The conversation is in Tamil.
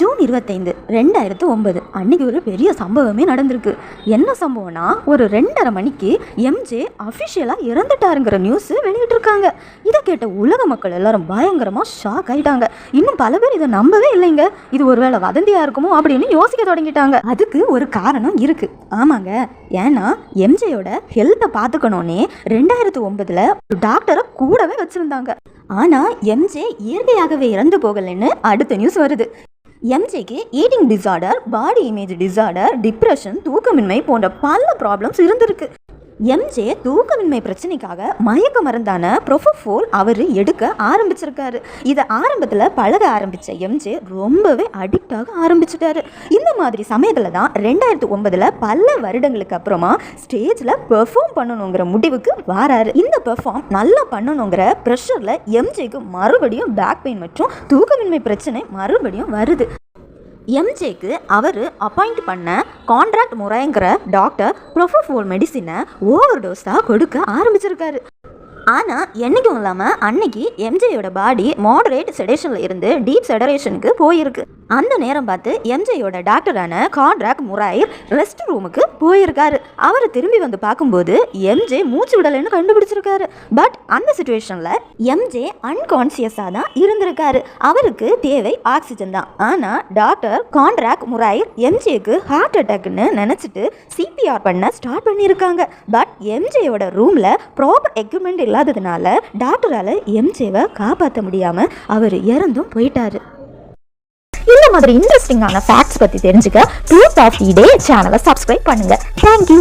ஜூன் இருபத்தைந்து ரெண்டாயிரத்து ஒன்பது. அன்னைக்கு ஒரு பெரிய சம்பவமே நடந்திருக்கு. என்ன சம்பவம்னா ஒரு ரெண்டரை மணிக்கு எம்ஜே அஃபிஷியலாக இறந்துட்டாருங்கிற நியூஸ் வெளியிட்டிருக்காங்க. இதை கேட்ட உலக மக்கள் எல்லாரும் பயங்கரமாக ஷாக் ஆயிட்டாங்க. இன்னும் பல பேர் இதை நம்பவே இல்லைங்க. இது ஒருவேளை வதந்தியாக இருக்குமோ அப்படின்னு யோசிக்க தொடங்கிட்டாங்க. அதுக்கு ஒரு காரணம் இருக்கு. ஆமாங்க. ஏன்னா எம்ஜேயோட ஹெல்த்தை பார்த்துக்கணுன்னே ரெண்டாயிரத்து ஒன்பதில் ஒரு டாக்டரை கூடவே வச்சுருந்தாங்க. ஆனால் எம்ஜே இயற்கையாகவே இறந்து போகலைன்னு அடுத்த நியூஸ் வருது. எம்ஜிக்கு eating disorder body image disorder depression தூக்கமின்மை போன்ற பல ப்ராப்ளம்ஸ் இருந்திருக்கு. எம்ஜே தூக்கமின்மை பிரச்சனைக்காக மயக்க மருந்தான ப்ரொஃபோல் அவர் எடுக்க ஆரம்பிச்சிருக்காரு. இதை ஆரம்பத்தில் பழக ஆரம்பித்த எம்ஜே ரொம்பவே அடிக்டாக ஆரம்பிச்சிட்டாரு. இந்த மாதிரி சமயத்தில் தான் ரெண்டாயிரத்து ஒன்பதில் பல வருடங்களுக்கு அப்புறமா ஸ்டேஜில் பெர்ஃபார்ம் பண்ணணுங்கிற முடிவுக்கு வாராரு. இந்த பெர்ஃபார்ம் நல்லா பண்ணணுங்கிற ப்ரெஷரில் எம்ஜேக்கு மறுபடியும் பேக் பெயின் மற்றும் தூக்கமின்மை பிரச்சனை மறுபடியும் வருது. எம்ஜேக்கு அவர் அப்பாயிண்ட் பண்ண கான்ட்ராக்ட் முறைங்கிற டாக்டர் ப்ரொஃபோல் மெடிசினை ஓவர் டோஸாக கொடுக்க ஆரம்பிச்சிருக்காரு. ஆனால் என்றைக்கும் இல்லாமல் அன்னைக்கு எம்ஜேயோட பாடி மாடரேட் செடேஷனில் இருந்து டீப் செடரேஷனுக்கு போயிருக்கு. அந்த நேரம் பார்த்து எம்ஜேயோட டாக்டரான கான்ட்ராக் முராயர் ரெஸ்ட் ரூமுக்கு போயிருக்காரு. அவரை திரும்பி வந்து பார்க்கும்போது எம்ஜே மூச்சு விடலைன்னு கண்டுபிடிச்சிருக்காரு. பட் அந்த சுச்சுவேஷனில் எம்ஜே அன்கான்சியஸாக தான் இருந்திருக்காரு. அவருக்கு தேவை ஆக்சிஜன் தான். ஆனால் டாக்டர் கான்ட்ராக் முராயர் எம்ஜேக்கு ஹார்ட் அட்டாக்னு நினச்சிட்டு சிபிஆர் பண்ண ஸ்டார்ட் பண்ணியிருக்காங்க. பட் எம்ஜேயோட ரூமில் ப்ராப்பர் எக்யூப்மெண்ட் இல்லாததுனால டாக்டரால் எம்ஜேவை காப்பாற்ற முடியாமல் அவர் இறந்தும் போயிட்டாரு. இந்த மாதிரி இன்ட்ரெஸ்டிங்கான ஃபேக்ட்ஸ் பற்றி தெரிஞ்சுக்க ட்ரூத் ஆஃப் தி டே சேனலை சப்ஸ்கிரைப் பண்ணுங்க. தேங்க்யூ